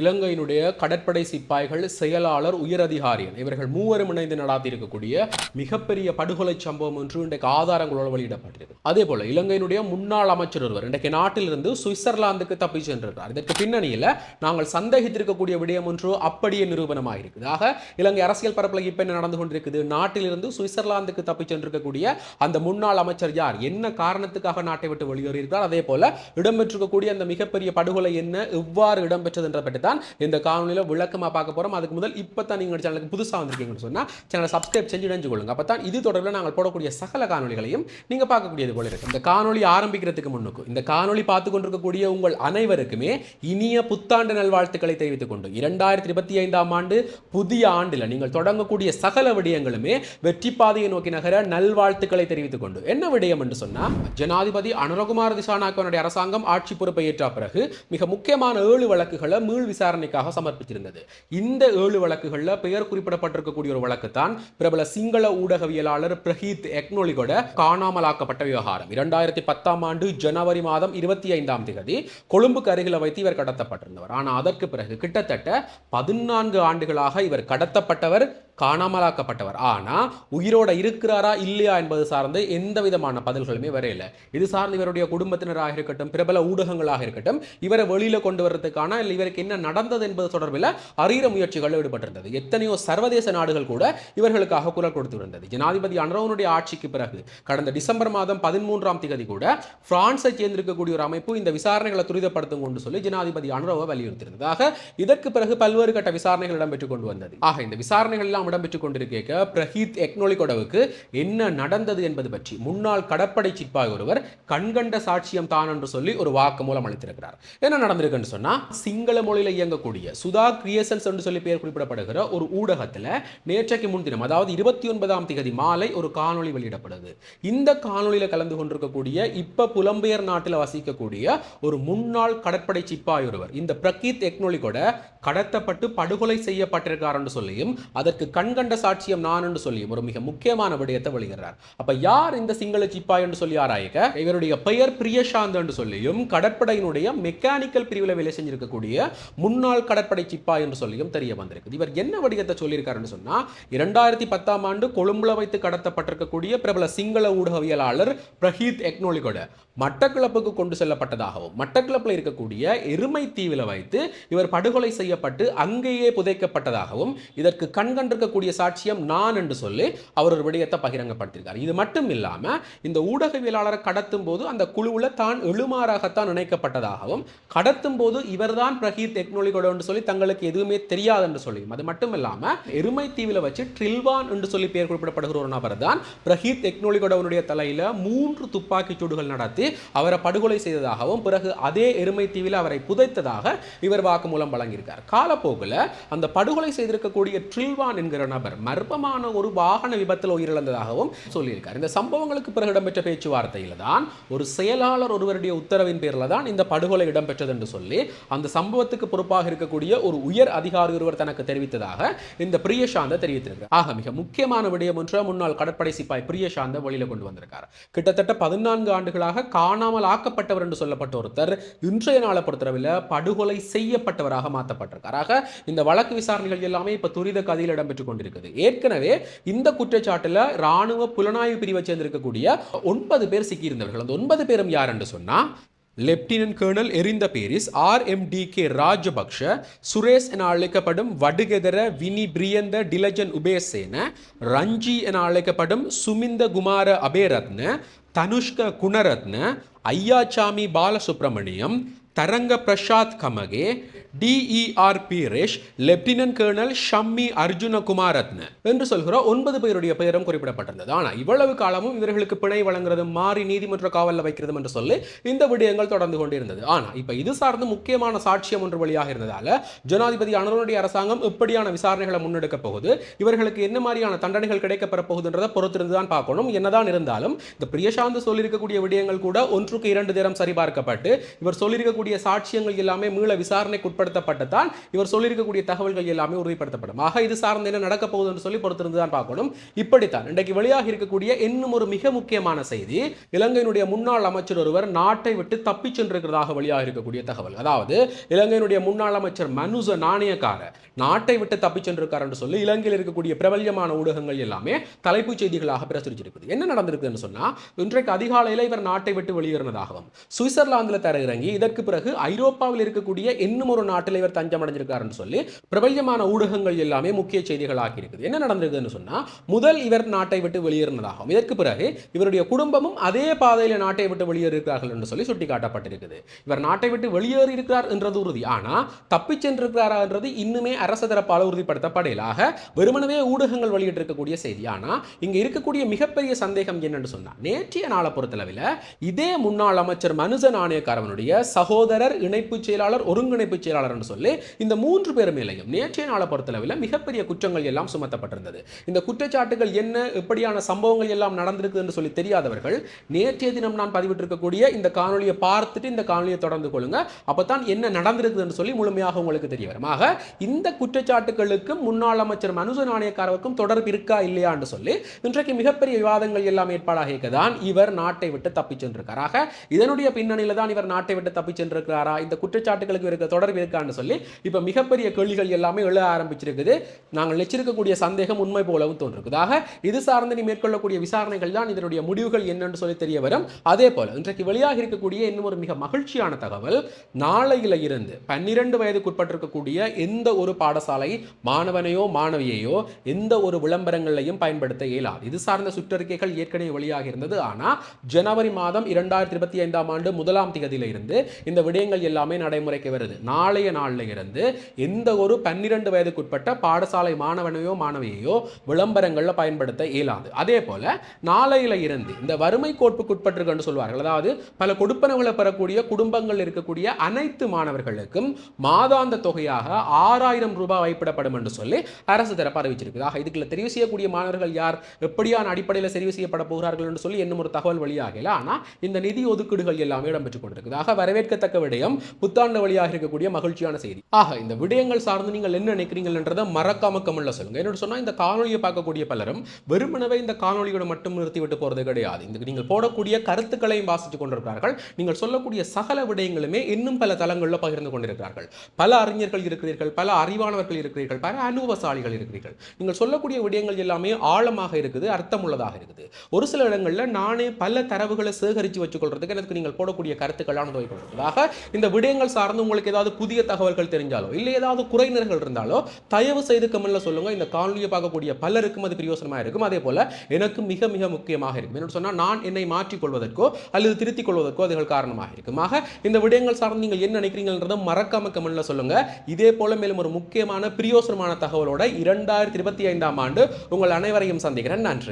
இலங்கையினுடைய கடற்படை சிப்பாய்கள் செயலாளர் உயரதிகாரியன் இவர்கள் மூவரும் இணைந்து நடாத்தி இருக்கக்கூடிய மிகப்பெரிய படுகொலை சம்பவம் ஒன்று இன்றைக்கு ஆதாரங்களோடு வெளியிடப்பட்டிருக்கு அதே போல இலங்கையினுடைய முன்னாள் அமைச்சர் ஒருவர் இன்றைக்கு நாட்டிலிருந்து சுவிட்சர்லாந்துக்கு தப்பி சென்றிருக்கிறார். இதற்கு பின்னணியில் நாங்கள் சந்தேகித்திருக்கக்கூடிய விடயம் ஒன்று அப்படியே நிரூபணமாக இருக்குது ஆக இலங்கை அரசியல் பரப்பில் இப்போ என்ன நடந்து கொண்டிருக்குது? நாட்டிலிருந்து சுவிட்சர்லாந்துக்கு தப்பி சென்றிருக்கக்கூடிய அந்த முன்னாள் அமைச்சர் யார்? என்ன காரணத்துக்காக நாட்டை விட்டு வெளியேறியிருக்கிறார்? அதே போல இடம்பெற்றிருக்கக்கூடிய அந்த மிகப்பெரிய படுகொலை என்ன? எவ்வாறு இடம்பெற்றது என்ற பற்றி தான் இந்த காணொலியில் விளக்கமாக பார்க்க போகிறோம் அதுக்கு முதல் இப்போ தான் நீங்கள் சேனலுக்கு புதுசாக வந்திருக்கீங்கன்னு சொன்னால் சேனலை சப்ஸ்கிரைப் செஞ்சு இணைஞ்சு கொள்ளுங்க. அப்போ தான் இது தொடர்பில் நாங்கள் போடக்கூடிய சகல காணொலிகளையும் நீங்கள் பார்க்கக்கூடியது போல இருக்கு. இந்த காணொலி ஆரம்பிக்கிறதுக்கு முன்னுக்கு இந்த காணொலி பார்த்து கொண்டிருக்கக்கூடிய உங்கள் அனைவருக்குமே இனிய புத்தாண்டு நல்வாழ்த்துக்களை தெரிவித்துக் கொண்டு இரண்டாயிரத்தி இருபத்தி ஐந்தாம் ஆண்டு புதிய ஆண்டில் நீங்கள் தொடங்கக்கூடிய சகல விடயங்களுமே வெற்றி பாதையை நோக்கி நகர நல்வாழ்த்துக்களை தெரிவித்துக் கொண்டு என்ன விடயம் என்று சொன்னால் ஜனாதிபதி அனுரகுமார் திசாநாயக்கவனுடைய அரசாங்கம் ஆட்சி பொறுப்பை ஏற்ற பிறகு மிக முக்கியமான ஏழு வழக்குகளை மீள் விசாரணைக்காக சமர்ப்பித்திருந்தது. இந்த ஏழு வழக்குகளில் பெயர் குறிப்பிடப்பட்டிருக்கக்கூடிய ஒரு வழக்கு தான் பிரபல சிங்கள ஊடகவியலாளர் பிரஹீத் எக்னோலிகோட காணாமலாக்கப்பட்ட விவகாரம். இரண்டாயிரத்தி பத்தாம் ஆண்டு ஜனவரி மாதம் இருபத்தி ஐந்தாம் தேதி கொழும்புக்கு அருகில் வைத்து இவர் கடத்தப்பட்டிருந்தவர். ஆனால் அதற்கு பிறகு கிட்டத்தட்ட பதினான்கு ஆண்டுகளாக இவர் கடத்தப்பட்டவர் காணாமலாக்கப்பட்டவர். ஆனால் உயிரோட இருக்கிறாரா இல்லையா என்பது சார்ந்து எந்த விதமான பதில்களுமே வரையில. இது சார்ந்து இவருடைய குடும்பத்தினராக இருக்கட்டும் பிரபல ஊடகங்களாக இருக்கட்டும் இவரை வெளியில கொண்டு வர்றதுக்கான இல்லை இவருக்கு என்ன நடந்தது என்பது தொடர்பில் அறிகிற முயற்சிகள் ஈடுபட்டிருந்தது. எத்தனையோ சர்வதேச நாடுகள் கூட இவர்களுக்காக குரல் கொடுத்து வந்தது ஜனாதிபதி அன்ரவனுடைய ஆட்சிக்கு பிறகு கடந்த டிசம்பர் மாதம் பதிமூன்றாம் தேதி கூட பிரான்ஸை சேர்ந்திருக்கக்கூடிய ஒரு அமைப்பு இந்த விசாரணைகளை துரிதப்படுத்தும் கொண்டு சொல்லி ஜனாதிபதி அனுரவை வலியுறுத்தியிருந்ததாக இதற்கு பிறகு பல்வேறு கட்ட விசாரணைகள் இடம்பெற்றுக் கொண்டு வந்தது. ஆக இந்த விசாரணைகள் எல்லாம் இடம்பெற்றுக் கொண்டிருக்க பிரஹீத் எக்னோலிகொடவுக்கு என்ன நடந்தது என்பது பற்றி. முன்னாள் கடற்படை சிப்பாய் ஒருவர் கண்கண்ட சாட்சியம் தான் என்று சொல்லி ஒரு வாக்குமூலம் அளித்திருக்கிறார். என்ன நடந்திருக்குன்னு சொன்னா சிங்கள மொழியில் இயங்கக்கூடிய சுதா கிரியேஷன்ஸ் என்று சொல்லி பெயர் குறிப்பிடப்படுகிற ஒரு ஊடகத்தில் நேற்றைக்கு முன்தினம் அதாவது இருபத்தி ஒன்பதாம் தேதி மாலை ஒரு காணொளி வெளியிடப்படுது. இந்த காணொலியில் கலந்து கொண்டிருக்கக்கூடிய இப்ப புலம்பெயர் நாட்டில் வசிக்கக்கூடிய ஒரு முன்னாள் கடற்படை சிப்பாய் ஒருவர் இந்த பிரகீத் எக்னோலிகோட கடத்தப்பட்டு படுகொலை செய்யப்பட்டிருக்கார் என்று சொல்லியும் அதற்கு கண்கண்ட சாட்சியம் நான் என்று சொல்லி ஒரு மிக முக்கியமான விடயத்தை வெளியிடுறார். அப்ப யார் இந்த சிங்கள சிப்பாய் என்று சொல்லி ஆராய்க்க இவருடைய பெயர் பிரியசாந்த் என்று சொல்லியும் கடற்படையினுடைய மெக்கானிக்கல் பிரிவில் வேலை செஞ்சிருக்கக்கூடிய முன்னாள் கடற்படை சிப்பாய் என்று சொல்லியும் தெரிய வந்திருக்கு. இவர் என்ன வடிவத்தை சொல்லியிருக்காருன்னு சொன்னா இரண்டாயிரத்தி பத்தாம் ஆண்டு கொழும்புல வைத்து கடத்தப்பட்டிருக்கக்கூடிய பிரபல சிங்கள ஊடகவியலாளர் பிரஹீத் எக்னோலிகோட மட்டக்கிளப்புக்கு கொண்டு செல்லப்பட்டதாகவும் மட்டக்கிளப்பில் இருக்கக்கூடிய எருமை தீவில் வைத்து இவர் படுகொலை செய்யப்பட்டு அங்கேயே புதைக்கப்பட்டதாகவும் இதற்கு கண்கண்டிருக்க கண்கண்டிருக்கக்கூடிய சாட்சியம் நான் என்று சொல்லி அவர் ஒரு விடயத்தை பகிரங்கப்படுத்தியிருக்கார். இது மட்டும் இல்லாமல் இந்த ஊடகவியலாளரை கடத்தும் போது அந்த குழுவில் தான் எழுமாறாகத்தான் நினைக்கப்பட்டதாகவும் கடத்தும் போது இவர்தான் பிரகீத் டெக்னாலஜியோட என்று சொல்லி தங்களுக்கு எதுவுமே தெரியாது என்று சொல்லியும். அது மட்டும் இல்லாமல் எருமை தீவில் வச்சு ட்ரில்வான் என்று சொல்லி பெயர் குறிப்பிடப்படுகிற ஒரு நபர் தான் பிரகீத் டெக்னாலஜியோட தலையில் மூன்று துப்பாக்கிச் சூடுகள் நடத்தி அவரை படுகொலை செய்ததாகவும் பிறகு அதே எருமை தீவில் அவரை புதைத்ததாக இவர் வாக்குமூலம் வழங்கியிருக்கார். காலப்போக்கில் அந்த படுகொலை செய்திருக்கக்கூடிய ட்ரில்வான் என்கிற நபர் மர்மமான ஒரு வாகன விபத்தில் உயிரிழந்ததாகவும் சொல்லியிருக்கார். இந்த சம்பவங்களுக்கு பிறகு இடம்பெற்ற பேச்சுவார்த்தையில் தான் ஒரு செயலாளர் ஒருவருடைய உத்தரவின் பேரில் தான் இந்த படுகொலை இடம்பெற்றது என்று சொல்லி அந்த சம்பவத்துக்கு பொறுப்பாக இருக்கக்கூடிய ஒரு உயர் அதிகாரி ஒருவர் தனக்கு தெரிவித்ததாக இந்த பிரியசாந்த தெரிவித்திருக்கிறார். ஆக மிக முக்கியமான விடயம் ஒன்று முன்னாள் கடற்படை சிப்பாய் பிரியசாந்த வெளியில கொண்டு வந்திருக்கார். கிட்டத்தட்ட பதினான்கு ஆண்டுகளாக காணாமல் ஆக்கப்பட்டவர் என்று சொல்லப்பட்ட ஒருத்தர் இன்றைய நாளை பொறுத்தளவில் படுகொலை செய்யப்பட்டவராக மாற்றப்பட்டிருக்கார். ஆக இந்த வழக்கு விசாரணைகள் எல்லாமே இப்ப துரித கதையில் நடைபெற்றுக் கொண்டிருக்குது ஏற்கனவே இந்த குற்றச்சாட்டுல ராணுவ புலனாய்வு பிரிவை சேர்ந்திருக்கக்கூடிய ஒன்பது பேர் சிக்கியிருந்தவர்கள். அந்த ஒன்பது பேரும் யார் என்று சொன்னால் லெப்டினன்ட் கேர்னல் எரிந்த Peiris R M D K Rajapaksa Suresh என அழைக்கப்படும் வடுகெதர வினி பிரியந்த டிலஜன் உபேசேன ரஞ்சி என அழைக்கப்படும் சுமிந்த குமார அபேரத்ன தனுஷ்க குணரத்ன ஐயாச்சாமி பாலசுப்ரமணியம் தரங்க பிரசாத் கமகே டிஇஆர்பி ரேஷ் லெப்டினன்ட் கர்னல் ஷம்மி அர்ஜுன குமாரத்ன என்று சொல்கிற ஒன்பது பேருடைய பெயரும் குறிப்பிடப்பட்டிருந்தது. ஆனால் இவ்வளவு காலமும் இவர்களுக்கு பிணை வழங்குறதும் மாறி நீதிமன்ற காவலில் வைக்கிறதும் என்று சொல்லி இந்த விடயங்கள் தொடர்ந்து கொண்டிருந்தது. ஆனால் இப்போ இது சார்ந்து முக்கியமான சாட்சியம் ஒன்று வழியாக இருந்ததால ஜனாதிபதி அனுரனுடைய அரசாங்கம் எப்படியான விசாரணைகளை முன்னெடுக்க போகுது. இவர்களுக்கு என்ன மாதிரியான தண்டனைகள் கிடைக்கப்பெற போகுதுன்றதை பொறுத்திருந்து தான் பார்க்கணும். என்னதான் இருந்தாலும் இந்த பிரியசாந்து சொல்லியிருக்கக்கூடிய விடயங்கள் கூட ஒன்றுக்கு இரண்டு தினம் சரிபார்க்கப்பட்டு இவர் சொல்லியிருக்கக்கூடிய சாட்சியங்கள் எல்லாமே மீள விசாரணைக்கு உறுதிப்படுத்தப்பட்டதால் இவர் சொல்லியிருக்கக்கூடிய தகவல்கள் எல்லாமே உறுதிப்படுத்தப்படும். ஆக இது சார்ந்த என்ன நடக்க போகுது என்று சொல்லி பொறுத்திருந்து தான் பார்க்கணும். இப்படித்தான் இன்றைக்கு வெளியாக இருக்கக்கூடிய இன்னும் ஒரு மிக முக்கியமான செய்தி இலங்கையினுடைய முன்னாள் அமைச்சர் ஒருவர் நாட்டை விட்டு தப்பிச் சென்றிருக்கிறதாக வெளியாக இருக்கக்கூடிய தகவல் அதாவது இலங்கையினுடைய முன்னாள் அமைச்சர் மனுச நாணயக்கார நாட்டை விட்டு தப்பிச் சென்றிருக்கார் என்று சொல்லி இலங்கையில் இருக்கக்கூடிய பிரபல்யமான ஊடகங்கள் எல்லாமே தலைப்புச் செய்திகளாக பிரசுரிச்சிருக்குது. என்ன நடந்திருக்குன்னு சொன்னா இன்றைக்கு அதிகாலையில் இவர் நாட்டை விட்டு வெளியேறினதாகவும் சுவிட்சர்லாந்தில் தர இறங்கி இதற்கு பிறகு ஐரோப்பாவில் இருக்கக்கூடிய இன்னும் ஒரு நாட்டில் இவர் தஞ்சம் அடைஞ்சிருக்காருன்னு சொல்லி பிரபல்யமான ஊடகங்கள் எல்லாமே முக்கிய செய்திகள் இருக்குது. என்ன நடந்திருக்குதுன்னு சொன்னால் முதல் இவர் நாட்டை விட்டு வெளியேறினதாகும் இதற்கு பிறகு இவருடைய குடும்பமும் அதே பாதையில் நாட்டை விட்டு வெளியேறியிருக்கிறார்கள் என்று சொல்லி சுட்டிக்காட்டப்பட்டிருக்குது. இவர் நாட்டை விட்டு வெளியேறி இருக்கிறார் என்றது உறுதி. ஆனால் தப்பிச் சென்றிருக்கிறாரா என்றது இன்னுமே அரசு தரப்பால் உறுதிப்படுத்தப்படையிலாக வெறுமனவே ஊடகங்கள் வெளியிட்டிருக்கக்கூடிய செய்தி. ஆனால் இங்கே இருக்கக்கூடிய மிகப்பெரிய சந்தேகம் என்னன்னு சொன்னால் நேற்றைய நாளை பொறுத்தளவில் இதே முன்னாள் அமைச்சர் மனுஜ நாணயக்காரவனுடைய சகோதரர் இணைப்பு செயலாளர் ஒருங்கிணைப்பு செயலாளர் பொறியாளர்னு சொல்லி இந்த மூன்று பேர் மேலையும் நேற்றைய நாளை பொறுத்தளவில் மிகப்பெரிய குற்றங்கள் எல்லாம் சுமத்தப்பட்டிருந்தது. இந்த குற்றச்சாட்டுகள் என்ன எப்படியான சம்பவங்கள் எல்லாம் நடந்திருக்கு என்று சொல்லி தெரியாதவர்கள் நேற்றைய தினம் நான் பதிவிட்டிருக்கக்கூடிய இந்த காணொலியை பார்த்துட்டு இந்த காணொலியை தொடர்ந்து கொள்ளுங்க. அப்பதான் என்ன நடந்திருக்குதுன்னு சொல்லி முழுமையாக உங்களுக்கு தெரிய வரும். ஆக இந்த குற்றச்சாட்டுகளுக்கு முன்னாள் அமைச்சர் மனுச நாணயக்காரருக்கும் தொடர்பு இருக்கா இல்லையான்னு சொல்லி இன்றைக்கு மிகப்பெரிய விவாதங்கள் எல்லாம் ஏற்பாடாக இருக்கதான் இவர் நாட்டை விட்டு தப்பிச் சென்றிருக்கார். ஆக இதனுடைய பின்னணியில் தான் இவர் நாட்டை விட்டு தப்பிச் சென்றிருக்கிறாரா? இந்த குற்றச்சாட்டுகளுக்கு இருக்க தொடர்பு இருக்கான்னு சொல்லி இப்போ மிகப்பெரிய கேள்விகள் எல்லாமே எழ ஆரம்பிச்சிருக்குது. நாங்கள் வச்சிருக்கக்கூடிய சந்தேகம் உண்மை போலவும் தோன்றிருக்குதாக இது சார்ந்து நீ மேற்கொள்ளக்கூடிய விசாரணைகள் தான் இதனுடைய முடிவுகள் என்னன்னு சொல்லி தெரிய வரும். அதே போல இன்றைக்கு வெளியாக இருக்கக்கூடிய இன்னும் ஒரு மிக மகிழ்ச்சியான தகவல் நாளையில இருந்து பன்னிரண்டு வயதுக்குட்பட்டிருக்கக்கூடிய எந்த ஒரு பாடசாலை மாணவனையோ மாணவியையோ எந்த ஒரு விளம்பரங்களையும் பயன்படுத்த இயலாது. இது சார்ந்த சுற்றறிக்கைகள் ஏற்கனவே வெளியாக இருந்தது. ஆனா ஜனவரி மாதம் இரண்டாயிரத்தி இருபத்தி ஐந்தாம் ஆண்டு முதலாம் திகதியிலிருந்து இந்த விடயங்கள் எல்லாமே நடைமுறைக்கு வருது. நாளை நாளைய நாள்ல இருந்து எந்த ஒரு பன்னிரண்டு வயதுக்குட்பட்ட பாடசாலை மாணவனையோ மாணவியையோ விளம்பரங்களில் பயன்படுத்த இயலாது. அதே போல் நாளையில் இருந்து இந்த வறுமை கோட்புக்குட்பட்டிருக்குன்னு சொல்வார்கள். அதாவது பல கொடுப்பனவுகளை பெறக்கூடிய குடும்பங்கள் இருக்கக்கூடிய அனைத்து மாணவர்களுக்கும் மாதாந்த தொகையாக ஆறாயிரம் ரூபாய் வைப்பிடப்படும் என்று சொல்லி அரசு தரப்பு அறிவிச்சிருக்குது. ஆக இதுக்குள்ள தெரிவு செய்யக்கூடிய மாணவர்கள் யார்? எப்படியான அடிப்படையில் தெரிவு செய்யப்பட போகிறார்கள் என்று சொல்லி இன்னும் ஒரு தகவல் வெளியாகல. ஆனால் இந்த நிதி ஒதுக்கீடுகள் எல்லாமே இடம்பெற்றுக் கொண்டிருக்குது. ஆக வரவேற்கத்தக்க விடயம் புத்தாண்டு வழியாக இருக்கக்கூடிய மகிழ்ச்சியான செய்தி. ஆக இந்த விடயங்கள் சார்ந்து நீங்கள் என்ன நினைக்கிறீங்கன்றதை மறக்காம கமெண்ட்ல சொல்லுங்க. என்னோட சொன்னா இந்த காணொலியை பார்க்கக்கூடிய பலரும் வெறுமனவே இந்த காணொலியோட மட்டும் நிறுத்தி விட்டு போறது கிடையாது. இந்த நீங்கள் போடக்கூடிய கருத்துக்களையும் வாசித்து கொண்டிருக்கிறார்கள். நீங்கள் சொல்லக்கூடிய சகல விடயங்களுமே இன்னும் பல தளங்களில் பகிர்ந்து கொண்டிருக்கிறார்கள். பல அறிஞர்கள் இருக்கிறீர்கள் பல அறிவானவர்கள் இருக்கிறீர்கள் பல அனுபவசாலிகள் இருக்கிறீர்கள். நீங்கள் சொல்லக்கூடிய விடயங்கள் எல்லாமே ஆழமாக இருக்குது அர்த்தமுள்ளதாக இருக்குது. ஒரு சில இடங்களில் நானே பல தரவுகளை சேகரித்து வச்சுக்கொள்றதுக்கு எனக்கு நீங்கள் போடக்கூடிய கருத்துக்களான உதவி கொண்டிருக்கிறதாக இந்த விடயங்கள் சார்ந்து உங்களுக்கு ஏதாவது புதிய புதிய தகவல்கள் தெரிஞ்சாலோ இல்லை ஏதாவது குறைநிறைகள் இருந்தாலோ தயவு செய்து கமெண்ட்ல சொல்லுங்க. இந்த காணொலியை பார்க்கக்கூடிய பலருக்கும் அது பிரயோசனமாக இருக்கும். அதே போல எனக்கு மிக மிக முக்கியமாக இருக்கும். என்ன சொன்னால் நான் என்னை மாற்றிக் கொள்வதற்கோ அல்லது திருத்திக் கொள்வதற்கோ அதுகள் காரணமாக இருக்கும். ஆக இந்த விடயங்கள் சார்ந்து நீங்கள் என்ன நினைக்கிறீங்கன்றதை மறக்காம கமெண்ட்ல சொல்லுங்க. இதே போல மேலும் ஒரு முக்கியமான பிரியோசனமான தகவலோட இரண்டாயிரத்தி இருபத்தி ஐந்தாம் ஆண்டு உங்கள் அனைவரையும் சந்திக்கிறேன். நன்றி.